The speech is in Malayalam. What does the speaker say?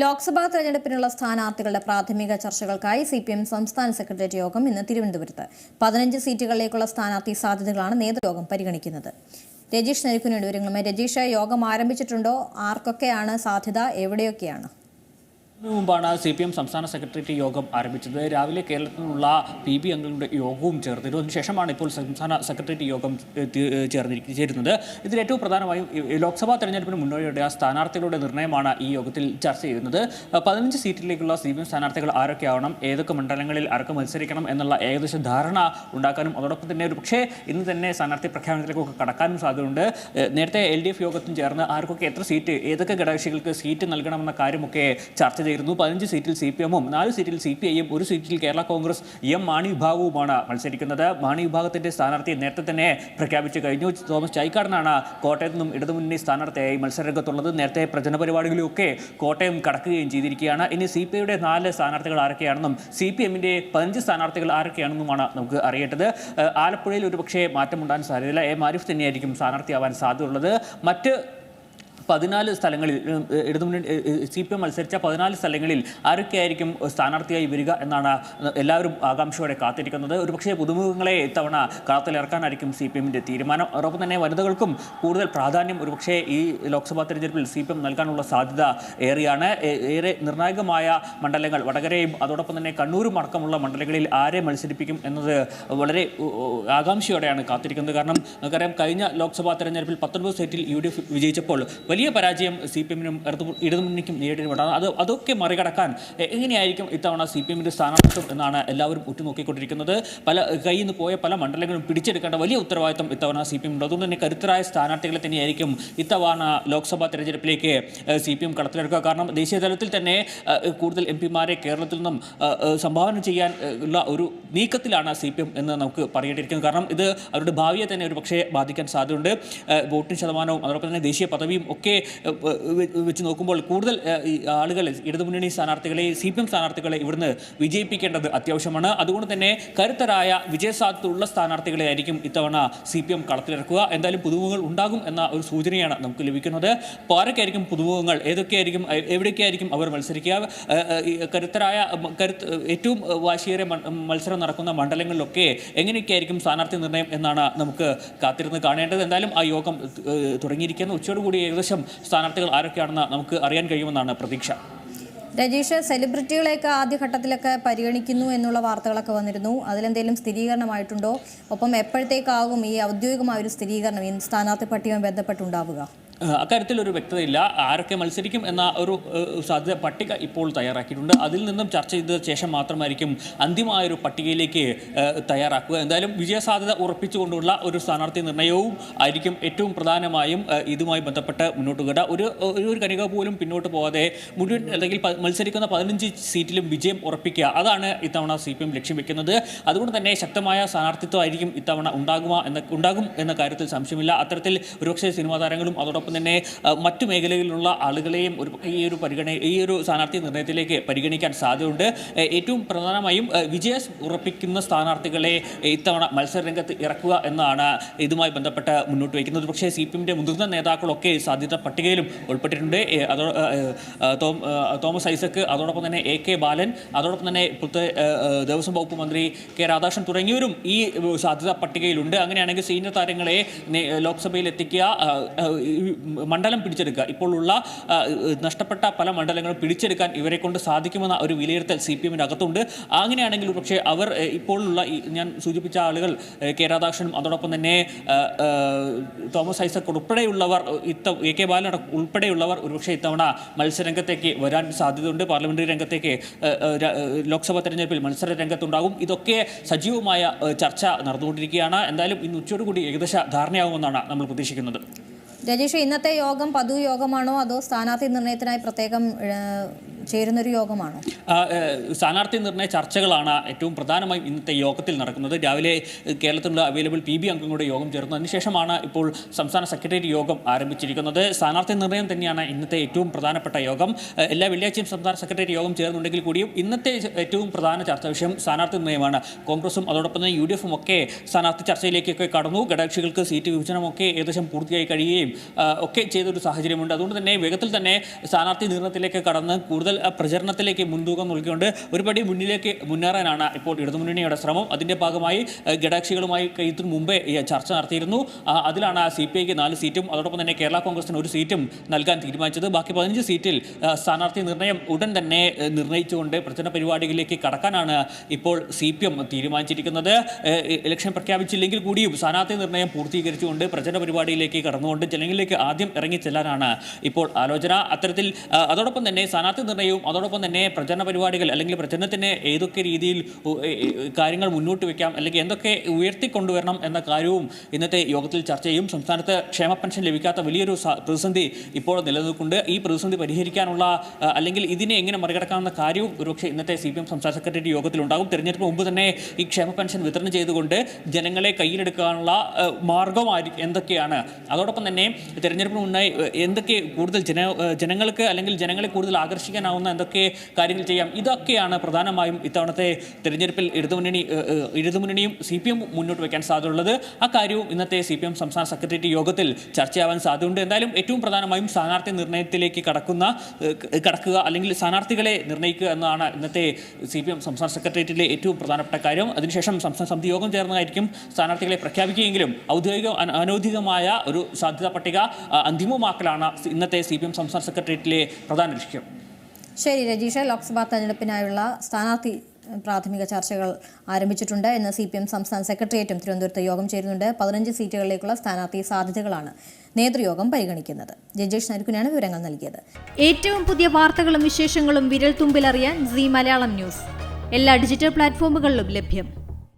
ലോക്സഭാ തെരഞ്ഞെടുപ്പിനുള്ള സ്ഥാനാർത്ഥികളുടെ പ്രാഥമിക ചർച്ചകൾക്കായി സി പി എം സംസ്ഥാന സെക്രട്ടേറിയറ്റ് യോഗം ഇന്ന് തിരുവനന്തപുരത്ത്. പതിനഞ്ച് സീറ്റുകളിലേക്കുള്ള സ്ഥാനാർത്ഥി സാധ്യതകളാണ് നേതൃയോഗം പരിഗണിക്കുന്നത്. രജീഷ് നെരുക്കുനുണ്ട് വിവരങ്ങളുമായി രജീഷ് യോഗം ആരംഭിച്ചിട്ടുണ്ടോ? ആർക്കൊക്കെയാണ് സാധ്യത? എവിടെയൊക്കെയാണ്? മുമ്പാണ് സി പി എം സംസ്ഥാന സെക്രട്ടേറിയറ്റ് യോഗം ആരംഭിച്ചത്. രാവിലെ കേരളത്തിൽ നിന്നുള്ള പി ബി അംഗങ്ങളുടെ യോഗവും ചേർത്തിരുന്നു അതിനുശേഷമാണ് ഇപ്പോൾ സംസ്ഥാന സെക്രട്ടേറിയറ്റ് യോഗം ചേർന്നിരിക്കുന്നത് ചേരുന്നത്. ഇതിൽ ഏറ്റവും പ്രധാനമായും ലോക്സഭാ തെരഞ്ഞെടുപ്പിന് മുന്നോടിയുടെ സ്ഥാനാർത്ഥികളുടെ നിർണയമാണ് ഈ യോഗത്തിൽ ചർച്ച ചെയ്യുന്നത്. പതിനഞ്ച് സീറ്റിലേക്കുള്ള സി പി എം സ്ഥാനാർത്ഥികൾ ആരൊക്കെയാവണം ഏതൊക്കെ മണ്ഡലങ്ങളിൽ ആർക്ക് മത്സരിക്കണം എന്നുള്ള ഏകദേശ ധാരണ ഉണ്ടാക്കാനും അതോടൊപ്പം തന്നെ ഒരു പക്ഷേ ഇന്ന് തന്നെ സ്ഥാനാർത്ഥി പ്രഖ്യാപനത്തിലേക്കൊക്കെ കടക്കാനും സാധ്യതയുണ്ട്. നേരത്തെ എൽ ഡി എഫ് യോഗത്തിൽ ചേർന്ന് ആർക്കൊക്കെ എത്ര സീറ്റ് ഏതൊക്കെ ഘടകകക്ഷികൾക്ക് സീറ്റ് നൽകണമെന്ന കാര്യമൊക്കെ ചർച്ച ചെയ്തിരുന്നു പതിനഞ്ച് സീറ്റിൽ സി പി എമ്മും നാല് സീറ്റിൽ സി പി ഐയും ഒരു സീറ്റിൽ കേരള കോൺഗ്രസ് എം മാണി വിഭാഗവുമാണ് മത്സരിക്കുന്നത്. മാണി വിഭാഗത്തിന്റെ സ്ഥാനാർത്ഥി നേരത്തെ തന്നെ പ്രഖ്യാപിച്ചു കഴിഞ്ഞു. തോമസ് ചൈക്കാടനാണ് കോട്ടയത്ത് നിന്നും ഇടതുമുന്നണി സ്ഥാനാർത്ഥിയായി മത്സരരംഗത്തുള്ളത്. നേരത്തെ പ്രചരണ പരിപാടികളിലൊക്കെ കോട്ടയം കടക്കുകയും ചെയ്തിരിക്കുകയാണ്. ഇനി സി പി ഐയുടെ നാല് സ്ഥാനാർത്ഥികൾ ആരൊക്കെയാണെന്നും സി പി എമ്മിന്റെ പതിനഞ്ച് സ്ഥാനാർത്ഥികൾ ആരൊക്കെയാണെന്നുമാണ് നമുക്ക് അറിയേണ്ടത്. ആലപ്പുഴയിൽ ഒരുപക്ഷേ മാറ്റമുണ്ടാകാൻ സാധ്യതയില്ല. എ മാരിഫ് തന്നെയായിരിക്കും സ്ഥാനാർത്ഥിയാവാൻ സാധ്യതയുള്ളത്. മറ്റ് പതിനാല് സ്ഥലങ്ങളിൽ ഇടതുമുന്നണി സി പി എം മത്സരിച്ച പതിനാല് സ്ഥലങ്ങളിൽ ആരൊക്കെയായിരിക്കും സ്ഥാനാർത്ഥിയായി വരിക എന്നാണ് എല്ലാവരും ആകാംക്ഷയോടെ കാത്തിരിക്കുന്നത്. ഒരുപക്ഷേ പുതുമുഖങ്ങളെ ഇത്തവണ കളത്തിലിറക്കാനായിരിക്കും സി പി എമ്മിന്റെ തീരുമാനം. അതോടൊപ്പം തന്നെ വനിതകൾക്കും കൂടുതൽ പ്രാധാന്യം ഒരുപക്ഷേ ഈ ലോക്സഭാ തെരഞ്ഞെടുപ്പിൽ സി പി എം നൽകാനുള്ള സാധ്യത ഏറെയാണ്. ഏറെ നിർണായകമായ മണ്ഡലങ്ങൾ വടകരയും അതോടൊപ്പം തന്നെ കണ്ണൂരും അടക്കമുള്ള മണ്ഡലങ്ങളിൽ ആരെ മത്സരിപ്പിക്കും എന്നത് വളരെ ആകാംക്ഷയോടെയാണ് കാത്തിരിക്കുന്നത്. കാരണം നമുക്കറിയാം കഴിഞ്ഞ ലോക്സഭാ തെരഞ്ഞെടുപ്പിൽ പത്തൊൻപത് സീറ്റിൽ യു ഡി എഫ് വിജയിച്ചപ്പോൾ വലിയ പരാജയം സി പി എമ്മിനും ഇടതുമുന്നണിക്കും നേരിടുന്നുണ്ടാകും അത് അതൊക്കെ മറികടക്കാൻ എങ്ങനെയായിരിക്കും ഇത്തവണ സി പി എമ്മിന്റെ സ്ഥാനാർത്ഥിത്വം എന്നാണ് എല്ലാവരും ഉറ്റുനോക്കിക്കൊണ്ടിരിക്കുന്നത്. പല കയ്യിൽ നിന്ന് പോയ പല മണ്ഡലങ്ങളും പിടിച്ചെടുക്കേണ്ട വലിയ ഉത്തരവാദിത്വം ഇത്തവണ സി പി എം ഉണ്ട്. അതുകൊണ്ട് തന്നെ കരുത്തരായ സ്ഥാനാർത്ഥികളെ തന്നെയായിരിക്കും ഇത്തവണ ലോക്സഭാ തെരഞ്ഞെടുപ്പിലേക്ക് സി പി എം കടത്തിലെടുക്കുക കാരണം ദേശീയ തലത്തിൽ തന്നെ കൂടുതൽ എം പിമാരെ കേരളത്തിൽ നിന്നും സംഭാവന ചെയ്യാൻ ഉള്ള ഒരു നീക്കത്തിലാണ് സി പി എം എന്ന് നമുക്ക് പറയേണ്ടിയിരിക്കുന്നത് കാരണം ഇത് അവരുടെ ഭാവിയെ തന്നെ ഒരു പക്ഷേ ബാധിക്കാൻ സാധ്യതയുണ്ട്. വോട്ടിംഗ് ശതമാനവും അതോടൊപ്പം തന്നെ ദേശീയ പദവിയും ഒക്കെ വെച്ച് നോക്കുമ്പോൾ കൂടുതൽ ആളുകൾ ഇടതുമുന്നണി സ്ഥാനാർത്ഥികളെ സി പി എം സ്ഥാനാർത്ഥികളെ ഇവിടുന്ന് വിജയിപ്പിക്കേണ്ടത് അത്യാവശ്യമാണ്. അതുകൊണ്ട് തന്നെ കരുത്തരായ വിജയസാധ്യതയുള്ള സ്ഥാനാർത്ഥികളെ ആയിരിക്കും ഇത്തവണ സി പി എം കളത്തിലിറക്കുക. എന്തായാലും പുതുമുഖങ്ങൾ ഉണ്ടാകും എന്ന ഒരു സൂചനയാണ് നമുക്ക് ലഭിക്കുന്നത്. അപ്പോൾ ആരൊക്കെയായിരിക്കും പുതുമുഖങ്ങൾ? ഏതൊക്കെയായിരിക്കും എവിടെയൊക്കെയായിരിക്കും അവർ മത്സരിക്കുക? കരുത്തരായ കരുത്ത് ഏറ്റവും വാശിയേറെ മത്സരം നടക്കുന്ന മണ്ഡലങ്ങളിലൊക്കെ എങ്ങനെയൊക്കെയായിരിക്കും സ്ഥാനാർത്ഥി നിർണയം എന്നാണ് നമുക്ക് കാത്തിരുന്ന് കാണേണ്ടത്. എന്തായാലും ആ യോഗം തുടങ്ങിയിരിക്കുന്നു. ഉച്ചയോടുകൂടി ഏകദേശം സ്ഥാനാർത്ഥികൾ ആരൊക്കെയാണെന്ന് നമുക്ക് അറിയാൻ കഴിയുമെന്നാണ് പ്രതീക്ഷ. രജീഷ് സെലിബ്രിറ്റികളെയൊക്കെ ആദ്യഘട്ടത്തിലൊക്കെ പരിഗണിക്കുന്നു എന്നുള്ള വാർത്തകളൊക്കെ വന്നിരുന്നു. അതിലെന്തെങ്കിലും സ്ഥിരീകരണമായിട്ടുണ്ടോ? ഒപ്പം എപ്പോഴത്തേക്കാകും ഈ ഔദ്യോഗികമായ ഒരു സ്ഥിരീകരണം ഈ സ്ഥാനാർത്ഥി പട്ടികയുമായി ബന്ധപ്പെട്ടുണ്ടാവുക? അക്കാര്യത്തിൽ ഒരു വ്യക്തതയില്ല. ആരൊക്കെ മത്സരിക്കും എന്ന ഒരു സാധ്യത പട്ടിക ഇപ്പോൾ തയ്യാറാക്കിയിട്ടുണ്ട്. അതിൽ നിന്നും ചർച്ച ചെയ്ത ശേഷം മാത്രമായിരിക്കും അന്തിമമായൊരു പട്ടികയിലേക്ക് തയ്യാറാക്കുക. എന്തായാലും വിജയസാധ്യത ഉറപ്പിച്ചുകൊണ്ടുള്ള ഒരു സ്ഥാനാർത്ഥി നിർണയവും ആയിരിക്കും ഏറ്റവും പ്രധാനമായും ഇതുമായി ബന്ധപ്പെട്ട് മുന്നോട്ട് കിട ഒരു ഒരു ഒരു കണിക പോലും പിന്നോട്ട് പോകാതെ മുഴുവൻ അല്ലെങ്കിൽ മത്സരിക്കുന്ന പതിനഞ്ച് സീറ്റിലും വിജയം ഉറപ്പിക്കുക. അതാണ് ഇത്തവണ സി പി എം ലക്ഷ്യം വെക്കുന്നത്. അതുകൊണ്ട് തന്നെ ശക്തമായ സ്ഥാനാർത്ഥിത്വമായിരിക്കും ഇത്തവണ ഉണ്ടാകുക എന്ന ഉണ്ടാകും എന്ന കാര്യത്തിൽ സംശയമില്ല. അത്തരത്തിൽ ഒരുപക്ഷെ സിനിമാ താരങ്ങളും അതോടൊപ്പം തന്നെ മറ്റു മേഖലകളിലുള്ള ആളുകളെയും ഒരു ഈ ഒരു പരിഗണ ഈ ഒരു സ്ഥാനാർത്ഥി നിർണയത്തിലേക്ക് പരിഗണിക്കാൻ സാധ്യതയുണ്ട്. ഏറ്റവും പ്രധാനമായും വിജയം ഉറപ്പിക്കുന്ന സ്ഥാനാർത്ഥികളെ ഇത്തവണ മത്സരരംഗത്ത് ഇറക്കുക എന്നാണ് ഇതുമായി ബന്ധപ്പെട്ട് മുന്നോട്ട് വയ്ക്കുന്നത്. പക്ഷേ സി പി എമ്മിന്റെ മുതിർന്ന നേതാക്കളൊക്കെ സാധ്യത പട്ടികയിലും ഉൾപ്പെട്ടിട്ടുണ്ട്. അതോ തോമസ് ഐസക്ക് അതോടൊപ്പം തന്നെ എ കെ ബാലൻ അതോടൊപ്പം തന്നെ ഇപ്പോഴത്തെ ദേവസ്വം വകുപ്പ് മന്ത്രി കെ രാധാകൃഷ്ണൻ തുടങ്ങിയവരും ഈ സാധ്യത പട്ടികയിലുണ്ട്. അങ്ങനെയാണെങ്കിൽ സീനിയർ താരങ്ങളെ ലോക്സഭയിൽ എത്തിക്കുക മണ്ഡലം പിടിച്ചെടുക്കുക. ഇപ്പോൾ ഉള്ള നഷ്ടപ്പെട്ട പല മണ്ഡലങ്ങളും പിടിച്ചെടുക്കാൻ ഇവരെ കൊണ്ട് സാധിക്കുമെന്ന ഒരു വിലയിരുത്തൽ സി പി എമ്മിന്റെ അകത്തുണ്ട്. അങ്ങനെയാണെങ്കിൽ പക്ഷേ അവർ ഇപ്പോഴുള്ള ഞാൻ സൂചിപ്പിച്ച ആളുകൾ കെ രാധാകൃഷ്ണനും അതോടൊപ്പം തന്നെ തോമസ് ഐസക് ഉൾപ്പെടെയുള്ളവർ ഇത്ത എ കെ ബാലൻ ഉൾപ്പെടെയുള്ളവർ ഒരുപക്ഷെ ഇത്തവണ മത്സരരംഗത്തേക്ക് വരാൻ സാധ്യതയുണ്ട്. പാർലമെന്ററി രംഗത്തേക്ക് ലോക്സഭാ തെരഞ്ഞെടുപ്പിൽ മത്സര രംഗത്തുണ്ടാകും ഇതൊക്കെ സജീവമായ ചർച്ച നടന്നുകൊണ്ടിരിക്കുകയാണ്. എന്തായാലും ഇന്ന് ഉച്ചയോടുകൂടി ഏകദേശ ധാരണയാകുമെന്നാണ് നമ്മൾ പ്രതീക്ഷിക്കുന്നത്. രജീഷ് ഇന്നത്തെ യോഗം പതിവ് യോഗമാണോ അതോ സ്ഥാനാർത്ഥി നിർണയത്തിനായി പ്രത്യേകം ചേരുന്ന ഒരു യോഗമാണോ സ്ഥാനാർത്ഥി നിർണയ ചർച്ചകളാണ് ഏറ്റവും പ്രധാനമായും ഇന്നത്തെ യോഗത്തിൽ നടക്കുന്നത്. രാവിലെ കേരളത്തിലുള്ള അവൈലബിൾ പി ബി അംഗങ്ങളുടെ യോഗം ചേർന്നു. അതിനുശേഷമാണ് ഇപ്പോൾ സംസ്ഥാന സെക്രട്ടേറിയറ്റ് യോഗം ആരംഭിച്ചിരിക്കുന്നത്. സ്ഥാനാർത്ഥി നിർണയം തന്നെയാണ് ഇന്നത്തെ ഏറ്റവും പ്രധാനപ്പെട്ട യോഗം. എല്ലാ വെള്ളിയാഴ്ചയും സംസ്ഥാന സെക്രട്ടേറിയറ്റ് യോഗം ചേർന്നുണ്ടെങ്കിൽ കൂടിയും ഇന്നത്തെ ഏറ്റവും പ്രധാന ചർച്ചാ വിഷയം സ്ഥാനാർത്ഥി നിർണയമാണ്. കോൺഗ്രസും അതോടൊപ്പം തന്നെ യു ഡി എഫും ഒക്കെ സ്ഥാനാർത്ഥി ചർച്ചയിലേക്കൊക്കെ കടന്നു. ഘടകക്ഷികൾക്ക് സീറ്റ് വിഭജനമൊക്കെ ഏകദേശം പൂർത്തിയായി കഴിയുകയും ഒക്കെ ചെയ്തൊരു സാഹചര്യമുണ്ട്. അതുകൊണ്ട് തന്നെ വേഗത്തിൽ തന്നെ സ്ഥാനാർത്ഥി നിർണയത്തിലേക്ക് കടന്ന് കൂടുതൽ പ്രചരണത്തിലേക്ക് മുൻതൂക്കം നൽകിക്കൊണ്ട് ഒരുപടി മുന്നിലേക്ക് മുന്നേറാനാണ് ഇപ്പോൾ ഇടതുമുന്നണിയുടെ ശ്രമം. അതിന്റെ ഭാഗമായി ഘടകക്ഷികളുമായി കഴിയത്തിന് മുമ്പേ ചർച്ച നടത്തിയിരുന്നു. അതിലാണ് സി പി ഐക്ക് നാല് സീറ്റും അതോടൊപ്പം തന്നെ കേരള കോൺഗ്രസിന് ഒരു സീറ്റും നൽകാൻ തീരുമാനിച്ചത്. ബാക്കി പതിനഞ്ച് സീറ്റിൽ സ്ഥാനാർത്ഥി നിർണയം ഉടൻ തന്നെ നിർണയിച്ചുകൊണ്ട് പ്രചരണ പരിപാടികളിലേക്ക് കടക്കാനാണ് ഇപ്പോൾ സി പി എം തീരുമാനിച്ചിരിക്കുന്നത് ഇലക്ഷൻ പ്രഖ്യാപിച്ചില്ലെങ്കിൽ കൂടിയും സ്ഥാനാർത്ഥി നിർണയം പൂർത്തീകരിച്ചുകൊണ്ട് പ്രചരണ പരിപാടിയിലേക്ക് കടന്നുകൊണ്ട് ജനങ്ങളിലേക്ക് ആദ്യം ഇറങ്ങി ചെല്ലാനാണ് ഇപ്പോൾ ആലോചന. അത്തരത്തിൽ അതോടൊപ്പം തന്നെ സ്ഥാനാർത്ഥി നിർണയവും അതോടൊപ്പം തന്നെ പ്രചരണ പരിപാടികൾ അല്ലെങ്കിൽ പ്രചരണത്തിന് ഏതൊക്കെ രീതിയിൽ കാര്യങ്ങൾ മുന്നോട്ട് വയ്ക്കാം അല്ലെങ്കിൽ എന്തൊക്കെ ഉയർത്തിക്കൊണ്ടുവരണം എന്ന കാര്യവും ഇന്നത്തെ യോഗത്തിൽ ചർച്ച ചെയ്യും. സംസ്ഥാനത്ത് ക്ഷേമ പെൻഷൻ ലഭിക്കാത്ത വലിയൊരു പ്രതിസന്ധി ഇപ്പോൾ നിലനിൽക്കുന്നുണ്ട്. ഈ പ്രതിസന്ധി പരിഹരിക്കാനുള്ള അല്ലെങ്കിൽ ഇതിനെ എങ്ങനെ മറികടക്കാമെന്ന കാര്യവും ഒരുപക്ഷെ ഇന്നത്തെ സി പി എം സംസ്ഥാന സെക്രട്ടറി യോഗത്തിലുണ്ടാകും. തെരഞ്ഞെടുപ്പ് മുമ്പ് തന്നെ ഈ ക്ഷേമ പെൻഷൻ വിതരണം ചെയ്തുകൊണ്ട് ജനങ്ങളെ കയ്യിലെടുക്കാനുള്ള മാർഗമായി എന്തൊക്കെയാണ്? അതോടൊപ്പം തന്നെ തെരഞ്ഞെടുപ്പിന് മുന്നേ എന്തൊക്കെ കൂടുതൽ ജന ജനങ്ങൾക്ക് അല്ലെങ്കിൽ ജനങ്ങളെ കൂടുതൽ ആകർഷിക്കാനാവുന്ന എന്തൊക്കെ കാര്യങ്ങൾ ചെയ്യാം? ഇതൊക്കെയാണ് പ്രധാനമായും ഇത്തവണത്തെ തെരഞ്ഞെടുപ്പിൽ ഇടതുമുന്നണി ഇടതുമുന്നണിയും സി പി എം മുന്നോട്ട് വയ്ക്കാൻ സാധ്യതയുള്ളത്. ആ കാര്യവും ഇന്നത്തെ സി പി എം സംസ്ഥാന സെക്രട്ടേറിയറ്റ് യോഗത്തിൽ ചർച്ചയാവാൻ സാധ്യതയുണ്ട്. എന്തായാലും ഏറ്റവും പ്രധാനമായും സ്ഥാനാർത്ഥി നിർണയത്തിലേക്ക് കടക്കുന്ന കടക്കുക അല്ലെങ്കിൽ സ്ഥാനാർത്ഥികളെ നിർണയിക്കുക എന്നതാണ് ഇന്നത്തെ സി പി എം സംസ്ഥാന സെക്രട്ടേറിയറ്റിലെ ഏറ്റവും പ്രധാനപ്പെട്ട കാര്യം. അതിനുശേഷം സംസ്ഥാന സമിതി യോഗം ചേർന്നതായിരിക്കും. സ്ഥാനാർത്ഥികളെ പ്രഖ്യാപിക്കുകയെങ്കിലും ഔദ്യോഗിക അനൗദ്യോഗികമായ ഒരു സാധ്യതാ പട്ടിക അന്തിമമാക്കലാണ് ഇന്നത്തെ സി പി എം സംസ്ഥാന സെക്രട്ടേറിയറ്റിലെ പ്രധാന ലക്ഷ്യം. ശരി രജീഷ. ലോക്സഭാ തെരഞ്ഞെടുപ്പിനായുള്ള സ്ഥാനാർത്ഥി പ്രാഥമിക ചർച്ചകൾ ആരംഭിച്ചിട്ടുണ്ട്. എന്ന് സി പി എം സംസ്ഥാന സെക്രട്ടേറിയറ്റും തിരുവനന്തപുരത്ത് യോഗം ചേരുന്നുണ്ട്. പതിനഞ്ച് സീറ്റുകളിലേക്കുള്ള സ്ഥാനാർത്ഥി സാധ്യതകളാണ് നേതൃയോഗം പരിഗണിക്കുന്നത്. രജേഷ് നരുക്കുനാണ് വിവരങ്ങൾ നൽകിയത്. ഏറ്റവും പുതിയ വാർത്തകളും വിശേഷങ്ങളും വിരൽ തുമ്പിലറിയാൻ സി മലയാളം ന്യൂസ്. എല്ലാ ഡിജിറ്റൽ പ്ലാറ്റ്ഫോമുകളിലും ലഭ്യം.